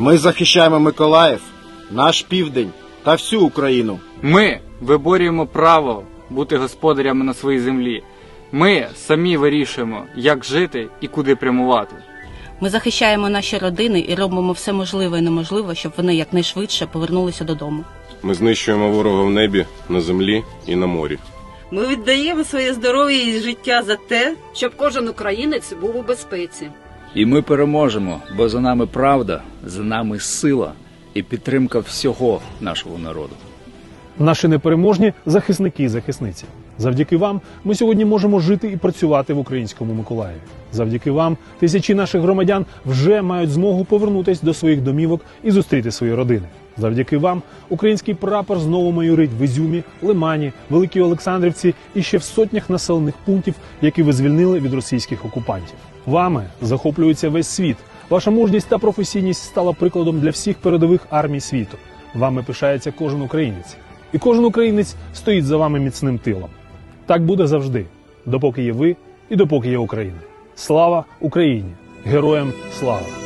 Ми захищаємо Миколаїв, наш південь та всю Україну. Ми виборюємо право бути господарями на своїй землі. Ми самі вирішуємо, як жити і куди прямувати. Ми захищаємо наші родини і робимо все можливе і неможливе, щоб вони якнайшвидше повернулися додому. Ми знищуємо ворога в небі, на землі і на морі. Ми віддаємо своє здоров'я і життя за те, щоб кожен українець був у безпеці. І ми переможемо, бо за нами правда, за нами сила і підтримка всього нашого народу. Наші непереможні захисники і захисниці. Завдяки вам ми сьогодні можемо жити і працювати в українському Миколаєві. Завдяки вам тисячі наших громадян вже мають змогу повернутися до своїх домівок і зустріти свої родини. Завдяки вам український прапор знову майорить в Ізюмі, Лимані, Великій Олександрівці і ще в сотнях населених пунктів, які ви звільнили від російських окупантів. Вами захоплюється весь світ. Ваша мужність та професійність стала прикладом для всіх передових армій світу. Вами пишається кожен українець. І кожен українець стоїть за вами міцним тилом. Так буде завжди, допоки є ви і допоки є Україна. Слава Україні! Героям слава!